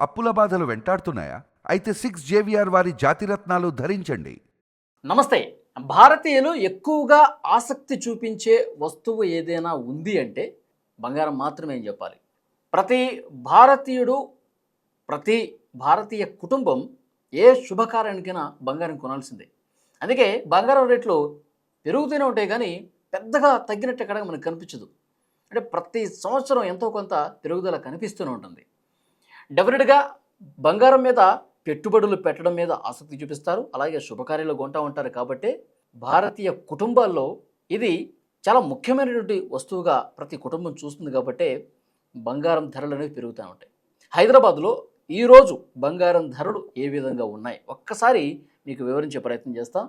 అప్పుల బాధలు వెంటాడుతున్నాయా? అయితే సిక్స్ జేవిఆర్ వారి జాతిరత్నాలు ధరించండి. నమస్తే. భారతీయులు ఎక్కువగా ఆసక్తి చూపించే వస్తువు ఏదైనా ఉంది అంటే బంగారం మాత్రమే అని చెప్పాలి. ప్రతి భారతీయుడు ప్రతి భారతీయ కుటుంబం ఏ శుభకార్యానికైనా బంగారం కొనాల్సిందే. అందుకే బంగారం రేట్లు పెరుగుతూనే ఉంటాయి కానీ పెద్దగా తగ్గినట్టు ఎక్కడ మనకు కనిపించదు. అంటే ప్రతి సంవత్సరం ఎంతో కొంత పెరుగుదల కనిపిస్తూనే ఉంటుంది. డెఫినెట్గా బంగారం మీద పెట్టుబడులు పెట్టడం మీద ఆసక్తి చూపిస్తారు. అలాగే శుభకార్యాలు కొంటూ ఉంటారు కాబట్టి భారతీయ కుటుంబాల్లో ఇది చాలా ముఖ్యమైనటువంటి వస్తువుగా ప్రతి కుటుంబం చూస్తుంది కాబట్టి బంగారం ధరలు అనేవి పెరుగుతూ ఉంటాయి. హైదరాబాద్లో ఈరోజు బంగారం ధరలు ఏ విధంగా ఉన్నాయి? ఒక్కసారి మీకు వివరించే ప్రయత్నం చేస్తాం.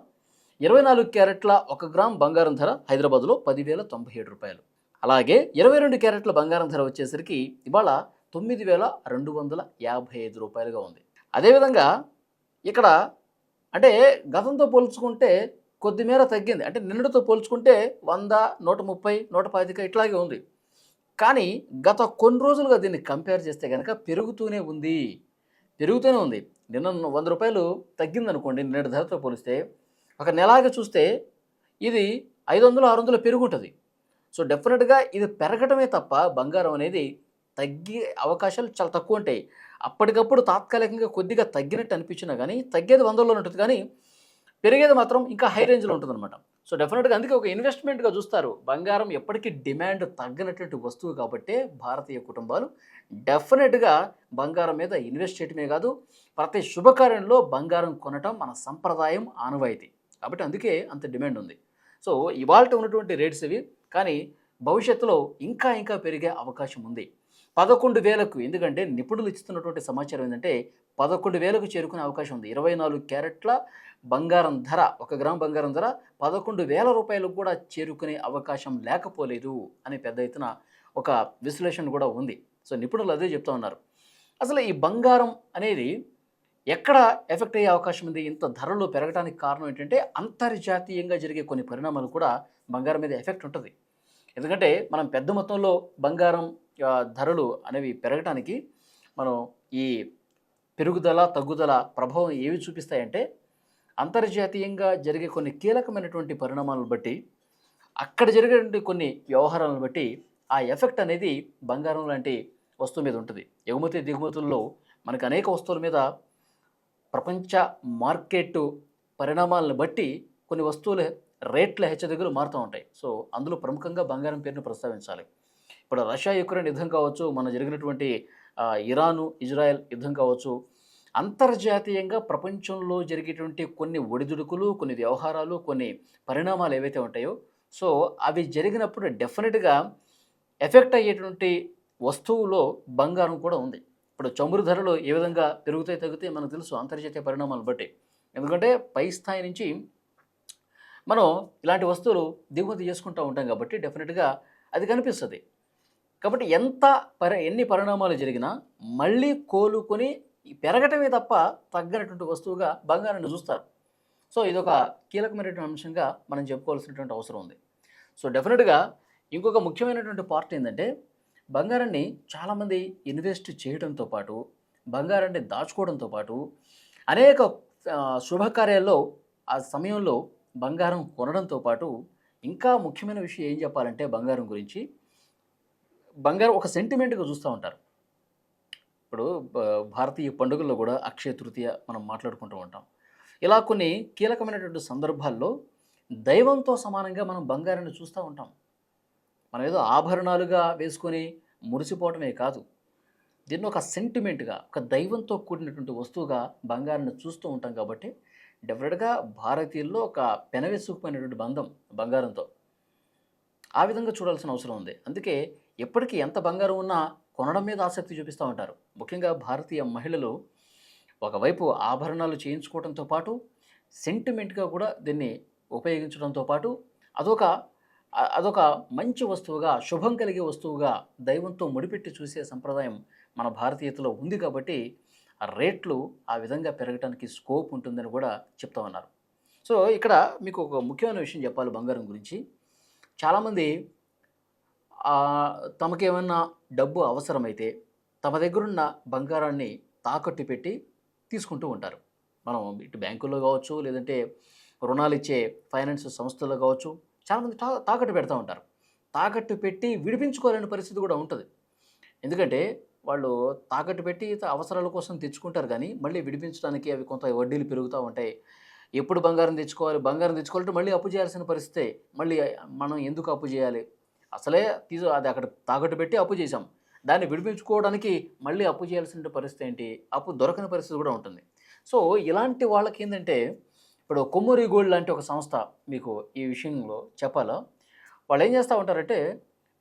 ఇరవై నాలుగు క్యారెట్ల ఒక గ్రామ్ బంగారం ధర హైదరాబాద్లో పదివేల తొంభై ఏడు రూపాయలు. అలాగే ఇరవై రెండు క్యారెట్ల బంగారం ధర వచ్చేసరికి ఇవాళ తొమ్మిది వేల రెండు వందల యాభై ఐదు రూపాయలుగా ఉంది. అదేవిధంగా ఇక్కడ అంటే గతంతో పోల్చుకుంటే కొద్దిమేర తగ్గింది. అంటే నిన్నటితో పోల్చుకుంటే వంద నూట ముప్పై నూట పాతిక ఇట్లాగే ఉంది. కానీ గత కొన్ని రోజులుగా దీన్ని కంపేర్ చేస్తే కనుక పెరుగుతూనే ఉంది. పెరుగుతూనే ఉంది. నిన్న వంద రూపాయలు తగ్గిందనుకోండి నిన్నటి ధరతో పోలిస్తే. ఒక నెలాగా చూస్తే ఇది ఐదు వందలు ఆరు వందలు పెరుగుంటుంది. సో డెఫినెట్గా ఇది పెరగటమే తప్ప బంగారం అనేది తగ్గే అవకాశాలు చాలా తక్కువ ఉంటాయి. అప్పటికప్పుడు తాత్కాలికంగా కొద్దిగా తగ్గినట్టు అనిపించినా కానీ తగ్గేది వందల్లో ఉంటుంది. కానీ పెరిగేది మాత్రం ఇంకా హై రేంజ్లో ఉంటుందన్నమాట. సో డెఫినెట్గా అందుకే ఒక ఇన్వెస్ట్మెంట్గా చూస్తారు. బంగారం ఎప్పటికీ డిమాండ్ తగ్గినటువంటి వస్తువు కాబట్టి భారతీయ కుటుంబాలు డెఫినెట్గా బంగారం మీద ఇన్వెస్ట్ చేయటమే కాదు ప్రతి శుభకార్యంలో బంగారం కొనటం మన సంప్రదాయం ఆనవాయితీ. కాబట్టి అందుకే అంత డిమాండ్ ఉంది. సో ఇవాళ ఉన్నటువంటి రేట్స్ ఇవి. కానీ భవిష్యత్తులో ఇంకా ఇంకా పెరిగే అవకాశం ఉంది. పదకొండు వేలకు ఎందుకంటే నిపుణులు ఇస్తున్నటువంటి సమాచారం ఏంటంటే పదకొండు వేలకు చేరుకునే అవకాశం ఉంది. ఇరవై నాలుగు క్యారెట్ల బంగారం ధర ఒక గ్రామ్ బంగారం ధర పదకొండు వేల రూపాయలకు కూడా చేరుకునే అవకాశం లేకపోలేదు అనే పెద్ద ఎత్తున ఒక విశ్లేషణ కూడా ఉంది. సో నిపుణులు అదే చెప్తా ఉన్నారు. అసలు ఈ బంగారం అనేది ఎక్కడ ఎఫెక్ట్ అయ్యే అవకాశం ఉంది? ఇంత ధరలు పెరగడానికి కారణం ఏంటంటే అంతర్జాతీయంగా జరిగే కొన్ని పరిణామాలు కూడా బంగారం మీద ఎఫెక్ట్ ఉంటుంది. ఎందుకంటే మనం పెద్ద మొత్తంలో బంగారం ధరలు అనేవి పెరగటానికి మనం ఈ పెరుగుదల తగ్గుదల ప్రభావం ఏవి చూపిస్తాయంటే అంతర్జాతీయంగా జరిగే కొన్ని కీలకమైనటువంటి పరిణామాలను బట్టి అక్కడ జరిగేటువంటి కొన్ని వ్యవహారాలను బట్టి ఆ ఎఫెక్ట్ అనేది బంగారం లాంటి వస్తువు మీద ఉంటుంది. ఎగుమతి దిగుమతుల్లో మనకు అనేక వస్తువుల మీద ప్రపంచ మార్కెట్ పరిణామాలను బట్టి కొన్ని వస్తువుల రేట్ల హెచ్చరికలు మారుతూ ఉంటాయి. సో అందులో ప్రముఖంగా బంగారం పేరును ప్రస్తావించాలి. ఇప్పుడు రష్యా యుక్రెయిన్ యుద్ధం కావచ్చు మన జరిగినటువంటి ఇరాను ఇజ్రాయెల్ యుద్ధం కావచ్చు అంతర్జాతీయంగా ప్రపంచంలో జరిగేటువంటి కొన్ని ఒడిదుడుకులు కొన్ని వ్యవహారాలు కొన్ని పరిణామాలు ఏవైతే ఉంటాయో సో అవి జరిగినప్పుడు డెఫినెట్గా ఎఫెక్ట్ అయ్యేటువంటి వస్తువులో బంగారం కూడా ఉంది. ఇప్పుడు చమురు ధరలు ఏ విధంగా పెరుగుతాయి తగ్గుతాయి మనకు తెలుసు అంతర్జాతీయ పరిణామాలు బట్టి. ఎందుకంటే పై స్థాయి నుంచి మనం ఇలాంటి వస్తువులు దిగుమతి చేసుకుంటూ ఉంటాం కాబట్టి డెఫినెట్గా అది కనిపిస్తుంది. కాబట్టి ఎంత పరి ఎన్ని పరిణామాలు జరిగినా మళ్ళీ కోలుకొని పెరగటమే తప్ప తగ్గినటువంటి వస్తువుగా బంగారాన్ని చూస్తారు. సో ఇదొక కీలకమైనటువంటి అంశంగా మనం చెప్పుకోవాల్సినటువంటి అవసరం ఉంది. సో డెఫినెట్గా ఇంకొక ముఖ్యమైనటువంటి పార్ట్ ఏంటంటే బంగారాన్ని చాలామంది ఇన్వెస్ట్ చేయడంతో పాటు బంగారాన్ని దాచుకోవడంతో పాటు అనేక శుభకార్యాల్లో ఆ సమయంలో బంగారం కొనడంతో పాటు ఇంకా ముఖ్యమైన విషయం ఏం చెప్పాలంటే బంగారం గురించి. బంగారం ఒక సెంటిమెంట్గా చూస్తూ ఉంటారు. ఇప్పుడు భారతీయ పండుగల్లో కూడా అక్షయ తృతీయ మనం మాట్లాడుకుంటూ ఉంటాం. ఇలా కొన్ని కీలకమైనటువంటి సందర్భాల్లో దైవంతో సమానంగా మనం బంగారాన్ని చూస్తూ ఉంటాం. మనం ఏదో ఆభరణాలుగా వేసుకొని మురిసిపోవటమే కాదు. దీన్ని ఒక సెంటిమెంట్గా ఒక దైవంతో కూడినటువంటి వస్తువుగా బంగారాన్ని చూస్తూ ఉంటాం కాబట్టి డెఫినెట్గా భారతీయుల్లో ఒక పెనవేసుకుపోయినటువంటి బంధం బంగారంతో. ఆ విధంగా చూడాల్సిన అవసరం ఉంది. అందుకే ఎప్పటికీ ఎంత బంగారం ఉన్నా కొనడం మీద ఆసక్తి చూపిస్తూ ఉంటారు. ముఖ్యంగా భారతీయ మహిళలు ఒకవైపు ఆభరణాలు చేయించుకోవడంతో పాటు సెంటిమెంట్గా కూడా దీన్ని ఉపయోగించడంతో పాటు అదొక అదొక మంచి వస్తువుగా శుభం కలిగే వస్తువుగా దైవంతో ముడిపెట్టి చూసే సంప్రదాయం మన భారతీయతలో ఉంది కాబట్టి ఆ రేట్లు ఆ విధంగా పెరగడానికి స్కోప్ ఉంటుందని కూడా చెప్తా ఉన్నారు. సో ఇక్కడ మీకు ఒక ముఖ్యమైన విషయం చెప్పాలి బంగారం గురించి. చాలామంది తమకేమన్నా డబ్బు అవసరమైతే తమ దగ్గరున్న బంగారాన్ని తాకట్టు పెట్టి తీసుకుంటూ ఉంటారు. మనం ఇటు బ్యాంకుల్లో కావచ్చు లేదంటే రుణాలు ఇచ్చే ఫైనాన్స్ సంస్థల్లో కావచ్చు చాలామంది తా తాకట్టు పెడతా ఉంటారు. తాకట్టు పెట్టి విడిపించుకోలేని పరిస్థితి కూడా ఉంటుంది. ఎందుకంటే వాళ్ళు తాకట్టు పెట్టి అవసరాల కోసం తెచ్చుకుంటారు కానీ మళ్ళీ విడిపించడానికి అవి కొంత వడ్డీలు పెరుగుతూ ఉంటాయి. ఎప్పుడు బంగారం తెచ్చుకోవాలి బంగారం తెచ్చుకోవాలంటే మళ్ళీ అప్పు చేయాల్సిన పరిస్థితే మళ్ళీ మనం ఎందుకు అప్పు చేయాలి? అసలే తీసు అది అక్కడ తాకట్టు పెట్టి అప్పు చేసాం దాన్ని విడిపించుకోవడానికి మళ్ళీ అప్పు చేయాల్సిన పరిస్థితి ఏంటి? అప్పు దొరకని పరిస్థితి కూడా ఉంటుంది. సో ఇలాంటి వాళ్ళకి ఏంటంటే ఇప్పుడు కొమ్మూరి గోల్డ్ లాంటి ఒక సంస్థ మీకు ఈ విషయంలో చెప్పాలా? వాళ్ళు ఏం చేస్తూ ఉంటారంటే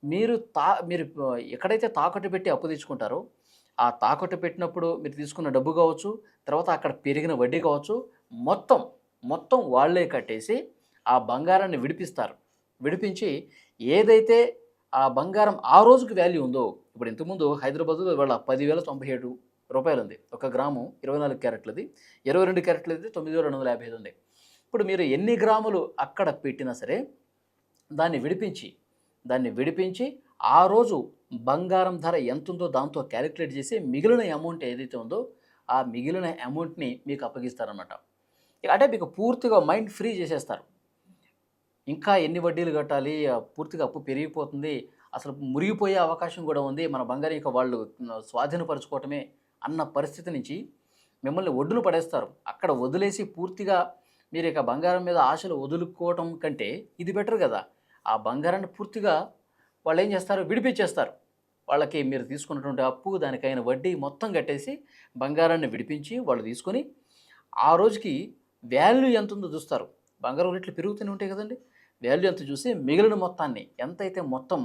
మీరు తా మీరు ఎక్కడైతే తాకట్టు పెట్టి అప్పు తెచ్చుకుంటారో ఆ తాకట్టు పెట్టినప్పుడు మీరు తీసుకున్న డబ్బు కావచ్చు తర్వాత అక్కడ పెరిగిన వడ్డీ కావచ్చు మొత్తం మొత్తం వాళ్ళే కట్టేసి ఆ బంగారాన్ని విడిపిస్తారు. విడిపించి ఏదైతే ఆ బంగారం ఆ రోజుకి వాల్యూ ఉందో ఇప్పుడు ఇంతకుముందు హైదరాబాద్లో ఇవాళ పదివేల తొంభై ఏడు రూపాయలు ఉంది ఒక గ్రాము ఇరవై నాలుగు క్యారెట్లది ఇరవై రెండు క్యారెట్లది తొమ్మిది వేల రెండు వందల యాభై ఐదు ఉంది. ఇప్పుడు మీరు ఎన్ని గ్రాములు అక్కడ పెట్టినా సరే దాన్ని విడిపించి దాన్ని విడిపించి ఆ రోజు బంగారం ధర ఎంత ఉందో దాంతో క్యాలిక్యులేట్ చేసి మిగిలిన అమౌంట్ ఏదైతే ఉందో ఆ మిగిలిన అమౌంట్ని మీకు అప్పగిస్తారనమాట అంటే మీకు పూర్తిగా మైండ్ ఫ్రీ చేసేస్తారు. ఇంకా ఎన్ని వడ్డీలు కట్టాలి? ఆ పూర్తిగా అప్పు పెరిగిపోతుంది. అసలు మురిగిపోయే అవకాశం కూడా ఉంది. మన బంగారం యొక్క వాళ్ళు స్వాధీనపరచుకోవటమే అన్న పరిస్థితి నుంచి మిమ్మల్ని ఒడ్డును పడేస్తారు. అక్కడ వదిలేసి పూర్తిగా మీరు ఇక బంగారం మీద ఆశలు వదులుకోవటం కంటే ఇది బెటర్ కదా. ఆ బంగారాన్ని పూర్తిగా వాళ్ళు ఏం చేస్తారు? విడిపించేస్తారు. వాళ్ళకి మీరు తీసుకున్నటువంటి అప్పు దానికైన వడ్డీ మొత్తం కట్టేసి బంగారాన్ని విడిపించి వాళ్ళు తీసుకొని ఆ రోజుకి వాల్యూ ఎంత ఉందో చూస్తారు. బంగారం రేట్లు పెరుగుతూనే ఉంటాయి కదండి. వాల్యూ ఎంత చూసి మిగిలిన మొత్తాన్ని ఎంతైతే మొత్తం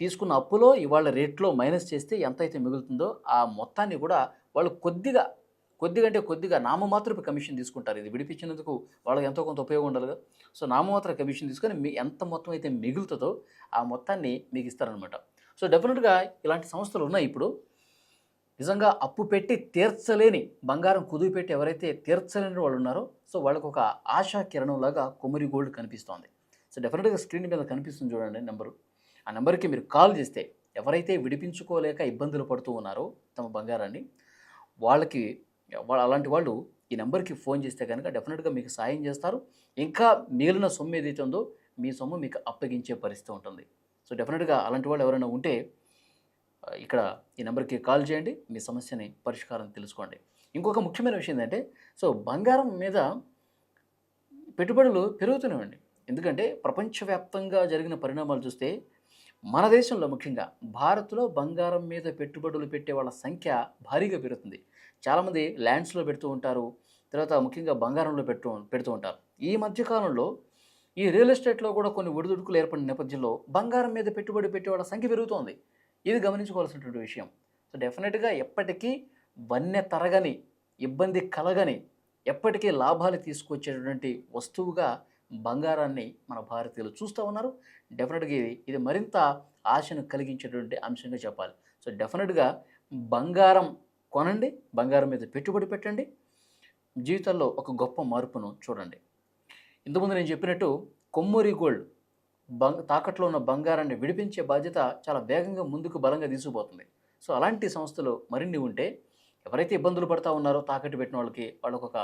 తీసుకున్న అప్పులో ఇవాళ రేట్లో మైనస్ చేస్తే ఎంతైతే మిగులుతుందో ఆ మొత్తాన్ని కూడా వాళ్ళు కొద్దిగా కొద్దిగా అంటే కొద్దిగా నామమాత్రపు కమిషన్ తీసుకుంటారు. ఇది విడిపించినందుకు వాళ్ళకి ఎంతో కొంత ఉపయోగం ఉండాలి కదా. సో నామమాత్ర కమిషన్ తీసుకొని మీ ఎంత మొత్తం అయితే మిగులుతుందో ఆ మొత్తాన్ని మీకు ఇస్తారనమాట సో డెఫినెట్గా ఇలాంటి సంస్థలు ఉన్నాయి ఇప్పుడు. నిజంగా అప్పు పెట్టి తీర్చలేని బంగారం కుదువు పెట్టి ఎవరైతే తీర్చలేని వాళ్ళు ఉన్నారో సో వాళ్ళకు ఒక ఆశా కిరణంలాగా కొమ్మరి గోల్డ్ కనిపిస్తోంది. సో డెఫినెట్గా స్క్రీన్ మీద కనిపిస్తుంది చూడండి నెంబరు. ఆ నెంబర్కి మీరు కాల్ చేస్తే ఎవరైతే విడిపించుకోలేక ఇబ్బందులు పడుతూ ఉన్నారో తమ బంగారాన్ని వాళ్ళకి వాళ్ళ అలాంటి వాళ్ళు ఈ నెంబర్కి ఫోన్ చేస్తే కనుక డెఫినెట్గా మీకు సాయం చేస్తారు. ఇంకా మిగిలిన సొమ్ము ఏదైతే ఉందో మీ సొమ్ము మీకు అప్పగించే పరిస్థితి ఉంటుంది. సో డెఫినెట్గా అలాంటి వాళ్ళు ఎవరైనా ఉంటే ఇక్కడ ఈ నెంబర్కి కాల్ చేయండి. మీ సమస్యని పరిష్కారం తెలుసుకోండి. ఇంకొక ముఖ్యమైన విషయం ఏంటంటే సో బంగారం మీద పెట్టుబడులు పెరుగుతున్నాయండి ఎందుకంటే ప్రపంచవ్యాప్తంగా జరిగిన పరిణామాలు చూస్తే మన దేశంలో ముఖ్యంగా భారత్లో బంగారం మీద పెట్టుబడులు పెట్టే వాళ్ళ సంఖ్య భారీగా పెరుగుతుంది. చాలామంది ల్యాండ్స్లో పెడుతూ ఉంటారు తర్వాత ముఖ్యంగా బంగారంలో పెట్టు పెడుతూ ఉంటారు. ఈ మధ్యకాలంలో ఈ రియల్ ఎస్టేట్లో కూడా కొన్ని ఒడిదుడుకులు ఏర్పడిన నేపథ్యంలో బంగారం మీద పెట్టుబడి పెట్టే వాళ్ళ సంఖ్య పెరుగుతోంది. ఇది గమనించుకోవాల్సినటువంటి విషయం. సో డెఫినెట్గా ఎప్పటికీ వన్య తరగని ఇబ్బంది కలగని ఎప్పటికీ లాభాలు తీసుకొచ్చేటువంటి వస్తువుగా బంగారాన్ని మన భారతీయులు చూస్తూ ఉన్నారు. డెఫినెట్గా ఇది ఇది మరింత ఆశను కలిగించేటువంటి అంశంగా చెప్పాలి. సో డెఫినెట్గా బంగారం కొనండి బంగారం మీద పెట్టుబడి పెట్టండి జీవితంలో ఒక గొప్ప మార్పును చూడండి. ఇంతకుముందు నేను చెప్పినట్టు కొమ్మూరి గోల్డ్ బంగ్ తాకట్లో ఉన్న బంగారాన్ని విడిపించే బాధ్యత చాలా వేగంగా ముందుకు బలంగా తీసుకుపోతుంది. సో అలాంటి సంస్థలు మరిన్ని ఉంటే ఎవరైతే ఇబ్బందులు పడతా ఉన్నారో తాకట్టు పెట్టిన వాళ్ళకి వాళ్ళకు ఒక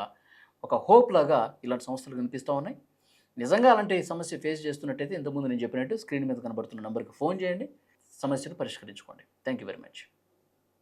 ఒక హోప్ లాగా ఇలాంటి సంస్థలు కనిపిస్తూ ఉన్నాయి. నిజంగా అలాంటి సమస్య ఫేస్ చేస్తున్నట్టయితే ఇంతకుముందు నేను చెప్పినట్టు స్క్రీన్ మీద కనబడుతున్న నెంబర్కి ఫోన్ చేయండి. సమస్యను పరిష్కరించుకోండి. Thank you very much.